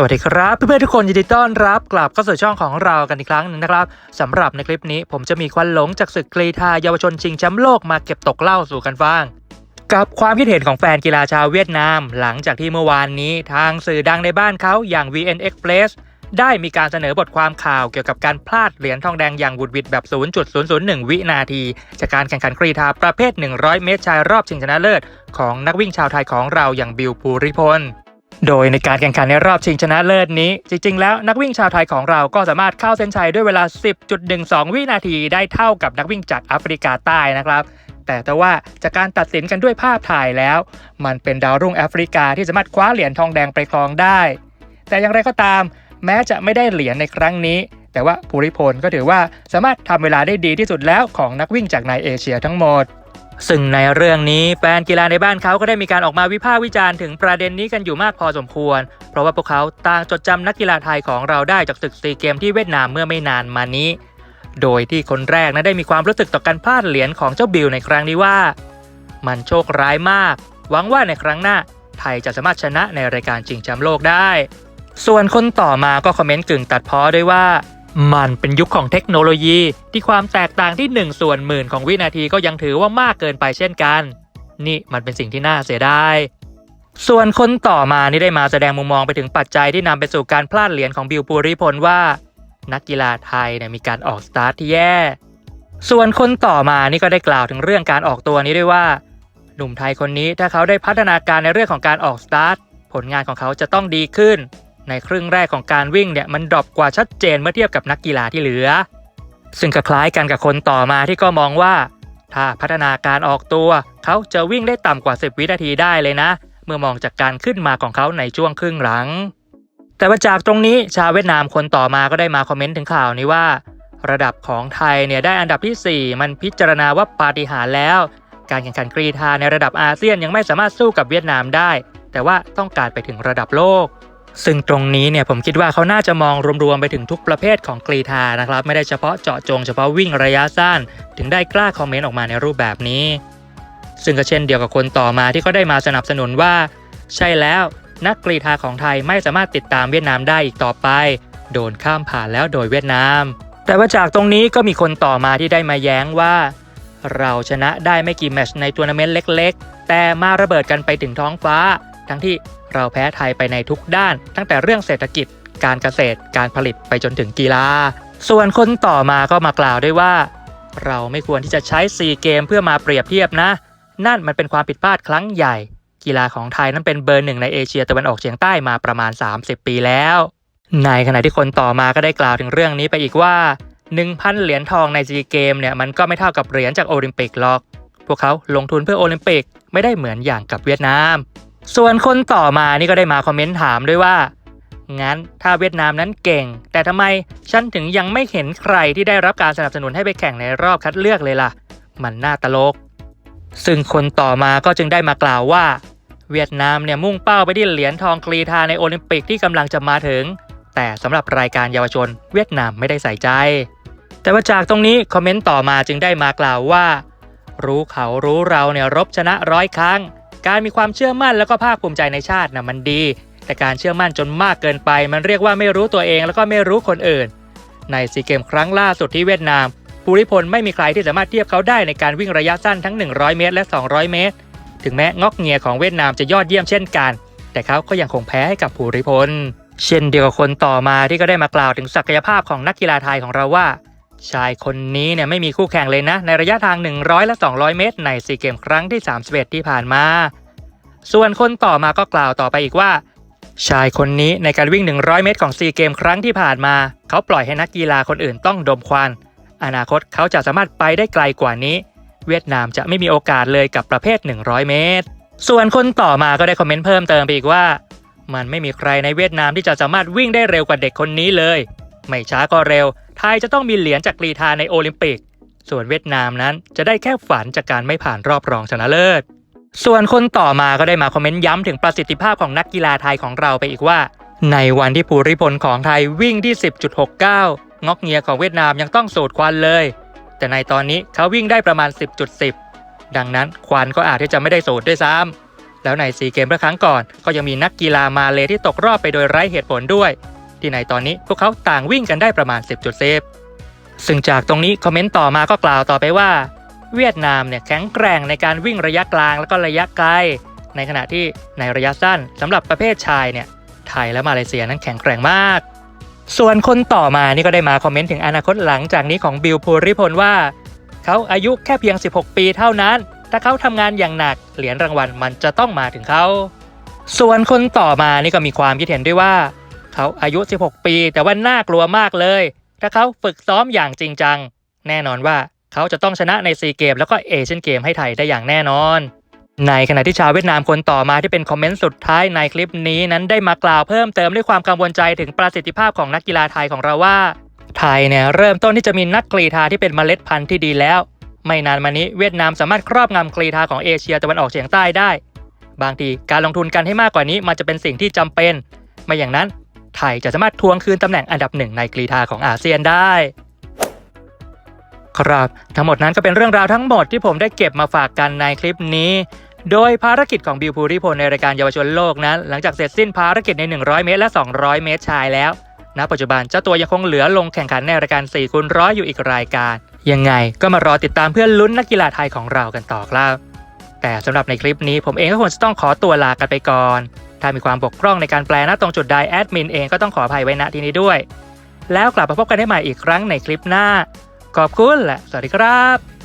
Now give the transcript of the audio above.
สวัสดีครับเพื่อนๆทุกคนยินดีต้อนรับกลับเข้าสู่ช่องของเรากันอีกครั้งหนึงนะครับสำหรับในคลิปนี้ผมจะมีควันหลงจากศึกกรีฑาเยาวชนชิงแชมป์โลกมาเก็บตกเล่าสู่กันฟัง กับความคิดเห็นของแฟนกีฬาชาวเวียดนาม หลังจากที่เมื่อวานนี้ทางสื่อดังในบ้านเขาอย่าง VN Express ได้มีการเสนอบทความข่าวเกี่ยวกับการพลาดเหรียญทองแดงอย่างบุดวิดแบบ 0.001 วินาที จากการแข่งขันกรีฑาประเภท 100 เมตรชายรอบชิงชนะเลิศของนักวิ่งชาวไทยของเราอย่างบิวภูริพล โดยในการแข่งขันในรอบชิงชนะเลิศนี้ จริง ๆ แล้วนักวิ่งชาวไทยของเราก็สามารถเข้าเส้นชัยด้วยเวลา 10.12 วินาทีได้เท่ากับนักวิ่งจากแอฟริกาใต้นะครับ แต่แต่ว่าจากการตัดสินกันด้วยภาพถ่ายแล้ว มันเป็นดาวรุ่งแอฟริกาที่สามารถคว้าเหรียญทองแดงไปครองได้ แต่อย่างไรก็ตาม แม้จะไม่ได้เหรียญในครั้งนี้ แต่ว่าภูริพลก็ถือว่าสามารถทำเวลาได้ดีที่สุดแล้วของนักวิ่งจากในเอเชียทั้งหมด ซึ่งในเรื่องนี้แฟนกีฬาในบ้านเขาก็ได้มีการออกมาวิพากษ์วิจารณ์ถึงประเด็นนี้กันอยู่มากพอสมควร เพราะว่าพวกเขาต่างจดจำนักกีฬาไทยของเราได้จากศึกซีเกมที่เวียดนามเมื่อไม่นานมานี้ โดยที่คนแรกนั้นได้มีความรู้สึกต่อการพลาดเหรียญของเจ้าบิลในครั้งนี้ว่า มันโชคร้ายมาก หวังว่าในครั้งหน้าไทยจะสามารถชนะในรายการชิงแชมป์โลกได้ ส่วนคนต่อมาก็คอมเมนต์กึ่งตัดพ้อด้วยว่า มันเป็นยุคของเทคโนโลยีที่ความแตกต่างที่1ส่วนหมื่นของวินาทีก็ยังถือว่ามากเกินไปเช่นกัน นี่มันเป็นสิ่งที่น่าเสียดายส่วนคนต่อมานี่ได้มาแสดงมุมมองไปถึงปัจจัยที่นำไปสู่การพลาดเหรียญของบิวปูริพลว่า นักกีฬาไทยเนี่ยมีการออกสตาร์ทที่แย่ ส่วนคนต่อมานี่ก็ได้กล่าวถึงเรื่องการออกตัวนี้ด้วยว่า หนุ่มไทยคนนี้ถ้าเขาได้พัฒนาการในเรื่องของการออกสตาร์ทผลงานของเขาจะต้องดีขึ้น ในครึ่งแรกของการวิ่งเนี่ยมันดรอปกว่าชัดเจนเมื่อเทียบกับนักกีฬาที่เหลือ ซึ่งก็คล้ายกันกับคนต่อมาที่ก็มองว่า ถ้าพัฒนาการออกตัว เขาจะวิ่งได้ต่ำกว่า 10 วินาทีได้เลยนะ เมื่อมองจากการขึ้นมาของเขาในช่วงครึ่งหลัง แต่ว่าจากตรงนี้ชาวเวียดนามคนต่อมาก็ได้มาคอมเมนต์ถึงข่าวนี้ว่า ระดับของไทยเนี่ยได้อันดับทีสี่4 มันพิจารณาว่าปาฏิหาริย์แล้ว การแข่งขันกรีฑาในระดับอาเซียนยังไม่สามารถสู้กับเวียดนามได้ แต่ว่าต้องการไปถึงระดับโลก ซึ่งตรงนี้เนี่ยผมคิดว่าเขาน่าจะมองรวมๆไปถึงทุกประเภทของกรีฑานะครับ ไม่ได้เฉพาะเจาะจงเฉพาะวิ่งระยะสั้น ถึงได้กล้าคอมเมนต์ออกมาในรูปแบบนี้ ซึ่งก็เช่นเดียวกับคนต่อมาที่เขาได้มาสนับสนุนว่า ใช่แล้วนักกรีฑาของไทยไม่สามารถติดตามเวียดนามได้อีกต่อไป โดนข้ามผ่านแล้วโดยเวียดนาม แต่ว่าจากตรงนี้ก็มีคนต่อมาที่ได้มาแย้งว่า เราชนะได้ไม่กี่แมตช์ในทัวร์นาเมนต์เล็ก ๆ แต่มาระเบิดกันไปถึงท้องฟ้า ทั้งที่ เราแพ้ไทยไปในทุกด้าน ตั้งแต่เรื่องเศรษฐกิจ การเกษตร การผลิตไปจนถึงกีฬา ส่วนคนต่อมาก็มากล่าวด้วยว่า เราไม่ควรที่จะใช้ 4 เกมเพื่อมาเปรียบเทียบนะ นั่นมันเป็นความผิดพลาดครั้งใหญ่ กีฬาของไทยนั้นเป็นเบอร์หนึ่งในเอเชียตะวันออกเฉียงใต้มาประมาณ 30 ปีแล้ว ในขณะที่คนต่อมาก็ได้กล่าวถึงเรื่องนี้ไปอีกว่า 1,000 เหรียญทองในซีเกมเนี่ยมันก็ไม่เท่ากับเหรียญจากโอลิมปิกหรอก พวกเขาลงทุนเพื่อโอลิมปิกไม่ได้เหมือนอย่างกับเวียดนาม ส่วนคนต่อมานี่ก็ได้มาคอมเมนต์ถามด้วยว่า งั้นถ้าเวียดนามนั้นเก่ง แต่ทำไมฉันถึงยังไม่เห็นใครที่ได้รับการสนับสนุนให้ไปแข่งในรอบคัดเลือกเลยล่ะ มันน่าตลก ซึ่งคนต่อมาก็จึงได้มากล่าวว่า เวียดนามเนี่ยมุ่งเป้าไปที่เหรียญทองกรีฑาในโอลิมปิกที่กำลังจะมาถึง แต่สำหรับรายการเยาวชน เวียดนามไม่ได้ใส่ใจ แต่ว่าจากตรงนี้คอมเมนต์ต่อมาจึงได้มากล่าวว่า รู้เขารู้เราเนี่ยรบชนะร้อยครั้ง การมีความเชื่อมั่นแล้วก็ภาคภูมิใจในชาตินะมันดี แต่การเชื่อมั่นจนมากเกินไป มันเรียกว่าไม่รู้ตัวเองแล้วก็ไม่รู้คนอื่น ในซีเกมครั้งล่าสุดที่เวียดนามภูริพลไม่มีใครที่สามารถเทียบเขาได้ในการวิ่งระยะสั้นทั้ง 100 เมตร และ 200 เมตร ถึงแม้งอกเงียของเวียดนามจะยอดเยี่ยมเช่นกัน แต่เขาก็ยังคงแพ้ให้กับภูริพล เช่นเดียวกับคนต่อมาที่ก็ได้มากล่าวถึงศักยภาพของนักกีฬาไทยของเราว่า ชายคนนี้เนี่ยไม่มีคู่แข่งเลยนะ ในระยะทาง 100 และ 200 เมตร ในซีเกมครั้งที่ 31 ที่ผ่านมา ส่วนคนต่อมาก็กล่าวต่อไปอีกว่า ชายคนนี้ในการวิ่ง 100 เมตรของซีเกมครั้งที่ผ่านมา เขาปล่อยให้นักกีฬาคนอื่นต้องดมควันอนาคตเขาจะสามารถไปได้ไกลกว่านี้ เวียดนามจะไม่มีโอกาสเลยกับประเภท 100 เมตร ส่วนคนต่อมาก็ได้คอมเมนต์เพิ่มเติมไปอีกว่า มันไม่มีใครในเวียดนามที่จะสามารถวิ่งได้เร็วกว่าเด็กคนนี้เลย ไม่ช้าก็เร็ว ไทยจะต้องมีเหรียญจากกรีฑาในโอลิมปิก ส่วนเวียดนามนั้นจะได้แค่ฝันจากการไม่ผ่านรอบรองชนะเลิศ ส่วนคนต่อมาก็ได้มาคอมเมนต์ย้ำถึงประสิทธิภาพของนักกีฬาไทยของเราไปอีกว่า ในวันที่ภูริพลของไทยวิ่งที่ 10.69 งอกเงียของเวียดนามยังต้องสูดควันเลย แต่ในตอนนี้เขาวิ่งได้ประมาณ 10.10 ดังนั้นควันก็อาจที่จะไม่ได้สูดด้วยซ้ำแล้วในซีเกมเมื่อครั้งก่อนก็ยังมีนักกีฬามาเลที่ตกรอบไปโดยไร้เหตุผลด้วย ที่ในตอนนี้พวกเขาต่างวิ่งกันได้ประมาณ 10 จุดเซฟ ซึ่งจากตรงนี้คอมเมนต์ต่อมาก็กล่าวต่อไปว่า เวียดนามเนี่ยแข็งแกร่งในการวิ่งระยะกลางแล้วก็ระยะไกล ในขณะที่ในระยะสั้นสำหรับประเภทชายเนี่ยไทยและมาเลเซียนั้นแข็งแกร่งมาก ส่วนคนต่อมานี่ก็ได้มาคอมเมนต์ถึงอนาคตหลังจากนี้ของบิลภูริพลว่าเขาอายุแค่เพียง 16 ปีเท่านั้น ถ้าเขาทำงานอย่างหนัก เหรียญรางวัลมันจะต้องมาถึงเขา ส่วนคนต่อมานี่ก็มีความคิดเห็นด้วยว่า เขาอายุ 16 ปี แต่ว่าน่ากลัวมากเลย ถ้าเขาฝึกซ้อมอย่างจริงจัง แน่นอนว่าเขาจะต้องชนะในซีเกมแล้วก็เอเชียนเกมให้ไทยได้อย่างแน่นอน ในขณะที่ชาวเวียดนามคนต่อมาที่เป็นคอมเมนต์สุดท้ายในคลิปนี้นั้นได้มากล่าวเพิ่มเติมด้วยความกังวลใจถึงประสิทธิภาพของนักกีฬาไทยของเราว่า ไทยเนี่ยเริ่มต้นที่จะมีนักกรีธาที่เป็นเมล็ดพันธุ์ที่ดีแล้ว ไม่นานมานี้เวียดนามสามารถครอบงำกรีธาของเอเชียตะวันออกเฉียงใต้ได้ บางทีการลงทุนกันให้มากกว่านี้มันจะเป็นสิ่งที่จำเป็น ไม่อย่างนั้น ไทยจะสามารถทวงคืนตำแหน่งอันดับหนึ่งในกรีธาของอาเซียนได้ ครับ ทั้งหมดนั้นก็เป็นเรื่องราวทั้งหมดที่ผมได้เก็บมาฝากกันในคลิปนี้ โดยภารกิจของบิวภูริพลในรายการเยาวชนโลกนั้น หลังจากเสร็จสิ้นภารกิจใน 100 เมตรและ 200 เมตรชายแล้วณปัจจุบันเจ้าตัวยังคงเหลือลงแข่งขันในรายการ4คูณร้อยอยู่อีกรายการ ยังไงก็มารอติดตามเพื่อนลุ้นนักกีฬาไทยของเรากันต่อครับ แต่สำหรับในคลิปนี้ผมเองก็ควรจะต้องขอตัวลากันไปก่อน ถ้ามีความบกพร่องในการแปลณตรงจุดใดแอดมินเองก็ต้องขออภัยไว้ณที่นี้ด้วย แล้วกลับมาพบกันได้ใหม่อีกครั้งในคลิปหน้า ขอบคุณและสวัสดีครับ